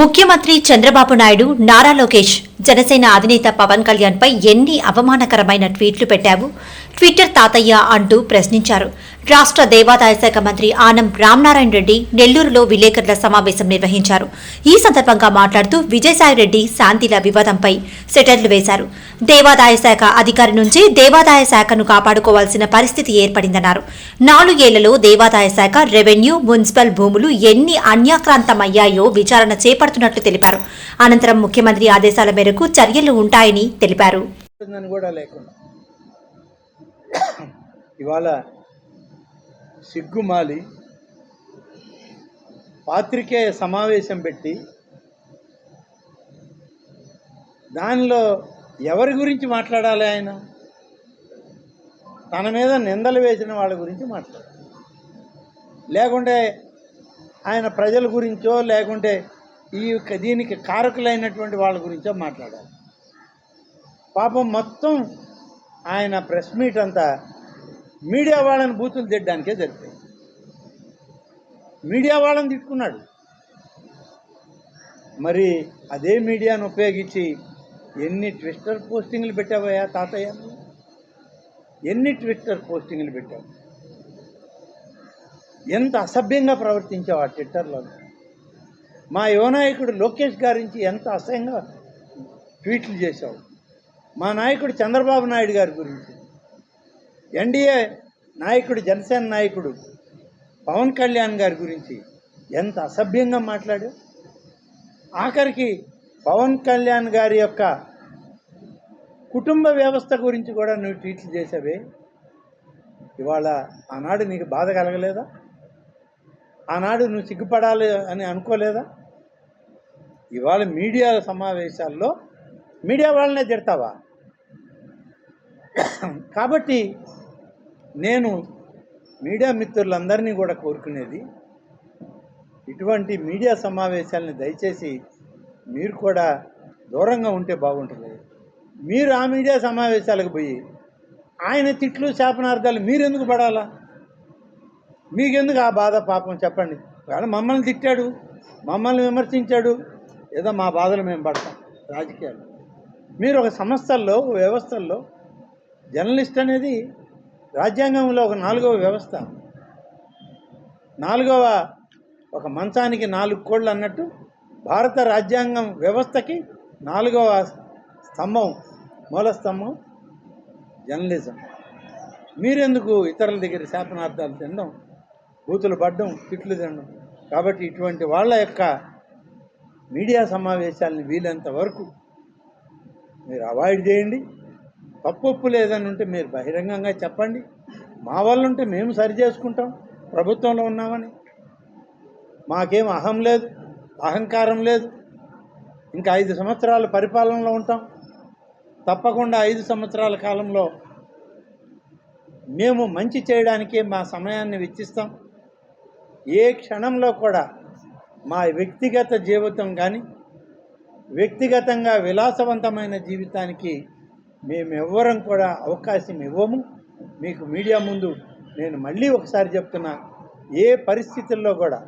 ముఖ్యమంత్రి చంద్రబాబు నాయుడు నారా లోకేష్ జనసేన అధినేత పవన్ కళ్యాణ్ పై ఎన్ని అవమానకరమైన ట్వీట్లు పెట్టావు? ట్విట్టర్ తాతయ్య అంటూ ప్రశ్నించారు. రాష్ట్ర దేవాదాయ శాఖ మంత్రి ఆనం రామనారాయణ రెడ్డి నెల్లూరులో విలేకరుల సమావేశం నిర్వహించారు. ఈ సందర్భంగా మాట్లాడుతూ విజయసాయిరెడ్డి శాంతిల వివాదంపై సెటర్లు వేశారు. దేవాదాయ శాఖ అధికారి నుంచి దేవాదాయ శాఖను కాపాడుకోవాల్సిన పరిస్థితి ఏర్పడిందన్నారు. నాలుగేళ్ళలో దేవాదాయ శాఖ రెవెన్యూ మున్సిపల్ భూములు ఎన్ని అన్యాక్రాంతమయ్యాయో విచారణ చేపడుతున్నట్లు తెలిపారు. అనంతరం ముఖ్యమంత్రి ఆదేశాల మేరకు చర్యలు ఉంటాయని తెలిపారు. ఇవాళ సిగ్గుమాలి పాత్రికేయ సమావేశం పెట్టి దానిలో ఎవరి గురించి మాట్లాడాలి ఆయన? తన మీద నిందలు వేసిన వాళ్ళ గురించి మాట్లాడాలి. లేకుంటే ఆయన ప్రజల గురించో లేకుంటే ఈ యొక్క దీనికి కారకులైనటువంటి వాళ్ళ గురించో మాట్లాడాలి. పాపం మొత్తం ఆయన ప్రెస్ మీట్ అంతా మీడియా వాళ్ళని బూతులు తిట్టడానికే జరిపాయి. మీడియా వాళ్ళని తిట్టుకున్నాడు. మరి అదే మీడియాను ఉపయోగించి ఎన్ని ట్విట్టర్ పోస్టింగ్లు పెట్టావయ్యా తాతయ్య? ఎన్ని ట్విట్టర్ పోస్టింగ్లు పెట్టావు? ఎంత అసభ్యంగా ప్రవర్తించావు ఆ ట్విట్టర్లో? మా యువనాయకుడు లోకేష్ గారించి ఎంత అసహ్యంగా ట్వీట్లు చేశావు? మా నాయకుడు చంద్రబాబు నాయుడు గారి గురించి. ఎన్డీఏ నాయకుడు జనసేన నాయకుడు పవన్ కళ్యాణ్ గారి గురించి ఎంత అసభ్యంగా మాట్లాడు ఆఖరికి పవన్ కళ్యాణ్ గారి యొక్క కుటుంబ వ్యవస్థ గురించి కూడా నువ్వు ట్వీట్లు చేసావే ఇవాళ ఆనాడు నీకు బాధ కలగలేదా? ఆనాడు నువ్వు సిగ్గుపడాలి అని అనుకోలేదా? ఇవాళ మీడియా సమావేశాల్లో మీడియా వాళ్ళనే తిడతావా? కాబట్టి నేను మీడియా మిత్రులందరినీ కూడా కోరుకునేది ఇటువంటి మీడియా సమావేశాలని దయచేసి మీరు కూడా దూరంగా ఉంటే బాగుంటుంది. మీరు ఆ మీడియా సమావేశాలకు పోయి ఆయన తిట్లు శాపనార్థాలు మీరెందుకు పడాలా? మీకెందుకు ఆ బాధ పాపం చెప్పండి. కానీ మమ్మల్ని తిట్టాడు మమ్మల్ని విమర్శించాడు ఏదో మా బాధలు మేము పడతాం రాజకీయాలు మీరు ఒక సంస్థల్లో వ్యవస్థల్లో జర్నలిస్ట్ అనేది రాజ్యాంగంలో ఒక నాలుగవ వ్యవస్థ. నాలుగవ ఒక మంచానికి నాలుగు కోళ్ళు అన్నట్టు భారత రాజ్యాంగం వ్యవస్థకి నాలుగవ స్తంభం మూల స్తంభం జర్నలిజం. మీరెందుకు ఇతరుల దగ్గర శాపనార్థాలు తినడం బూతులు పడ్డం తిట్లు తినడం? కాబట్టి ఇటువంటి వాళ్ళ యొక్క మీడియా సమావేశాలను వీలంత వరకు మీరు అవాయిడ్ చేయండి. తప్పొప్పు లేదని ఉంటే మీరు బహిరంగంగా చెప్పండి. మా వల్ల ఉంటే మేము సరి చేసుకుంటాం. ప్రభుత్వంలో ఉన్నామని. మాకేం అహం లేదు అహంకారం లేదు. ఇంకా ఐదు సంవత్సరాల పరిపాలనలో ఉంటాం. తప్పకుండా ఐదు సంవత్సరాల కాలంలో మేము మంచి చేయడానికే మా సమయాన్ని వెచ్చిస్తాం. ఏ క్షణంలో కూడా మా వ్యక్తిగత జీవితం కానీ వ్యక్తిగతంగా విలాసవంతమైన జీవితానికి మేమెవ్వరం కూడా అవకాశం ఇవ్వము. మీకు మీడియా ముందు నేను మళ్ళీ ఒకసారి చెప్తున్నా ఏ పరిస్థితుల్లో కూడా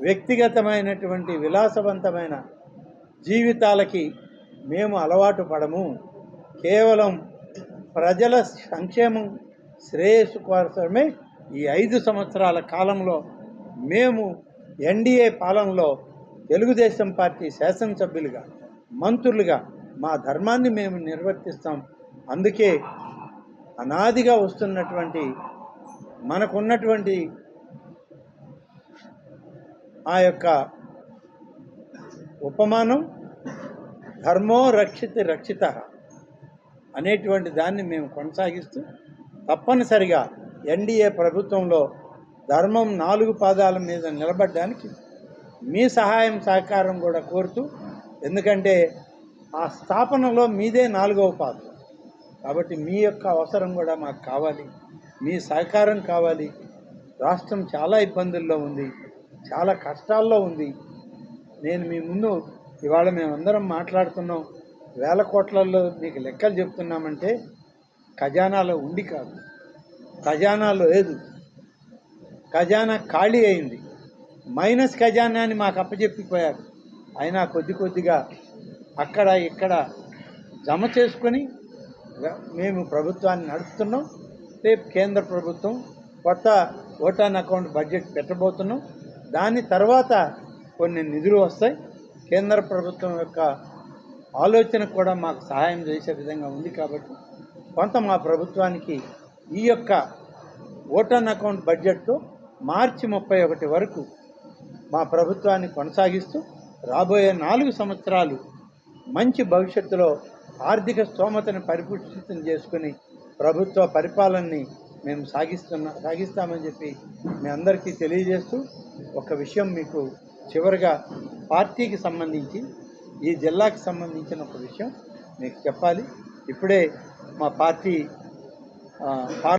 వ్యక్తిగతమైనటువంటి విలాసవంతమైన జీవితాలకి మేము అలవాటు పడము. కేవలం ప్రజల సంక్షేమం శ్రేయస్సు కోసమే ఈ ఐదు సంవత్సరాల కాలంలో మేము ఎన్డీఏ పాలనలో తెలుగుదేశం పార్టీ శాసనసభ్యులుగా మంత్రులుగా మా ధర్మాన్ని మేము నిర్వర్తిస్తాం. అందుకే అనాదిగా వస్తున్నటువంటి మనకున్నటువంటి ఆ యొక్క ఉపమానం ధర్మో రక్షిత రక్షిత అనేటువంటి దాన్ని మేము కొనసాగిస్తూ తప్పనిసరిగా ఎన్డీఏ ప్రభుత్వంలో ధర్మం నాలుగు పాదాల మీద నిలబడడానికి మీ సహాయం సహకారం కూడా కోరుతూ ఎందుకంటే ఆ స్థాపనలో మీదే నాలుగవ పాత్ర. కాబట్టి మీ యొక్క అవసరం కూడా మాకు కావాలి. మీ సహకారం కావాలి. రాష్ట్రం చాలా ఇబ్బందుల్లో ఉంది. చాలా కష్టాల్లో ఉంది. నేను మీ ముందు ఇవాళ మేమందరం మాట్లాడుతున్నాం. వేల కోట్లలో మీకు లెక్కలు చెప్తున్నామంటే ఖజానాలో ఉండి కాదు. ఖజానాలో లేదు. ఖజానా ఖాళీ అయింది. మైనస్ ఖజానా అని మాకు అప్పచెప్పిపోయారు. అయినా కొద్ది కొద్దిగా అక్కడ ఇక్కడ జమ చేసుకొని మేము ప్రభుత్వాన్ని నడుపుతున్నాం. రేపు కేంద్ర ప్రభుత్వం కొత్త ఓటాన్ అకౌంట్ బడ్జెట్ పెట్టబోతున్నాం. దాని తర్వాత కొన్ని నిధులు వస్తాయి. కేంద్ర ప్రభుత్వం యొక్క ఆలోచన కూడా మాకు సహాయం చేసే విధంగా ఉంది కాబట్టి కొంత మా ప్రభుత్వానికి ఈ యొక్క ఓటాన్ అకౌంట్ బడ్జెట్తో మార్చి ముప్పై ఒకటి వరకు మా ప్రభుత్వాన్ని కొనసాగిస్తూ రాబోయే నాలుగు సంవత్సరాలు మంచి భవిష్యత్తులో ఆర్థిక స్తోమతను పరిపుష్టితం చేసుకుని ప్రభుత్వ పరిపాలనని మేము సాగిస్తున్నా సాగిస్తామని చెప్పి మీ అందరికీ తెలియజేస్తూ ఒక విషయం మీకు చివరిగా పార్టీకి సంబంధించి ఈ జిల్లాకి సంబంధించిన ఒక విషయం మీకు చెప్పాలి. ఇప్పుడే మా పార్టీ పార్టీ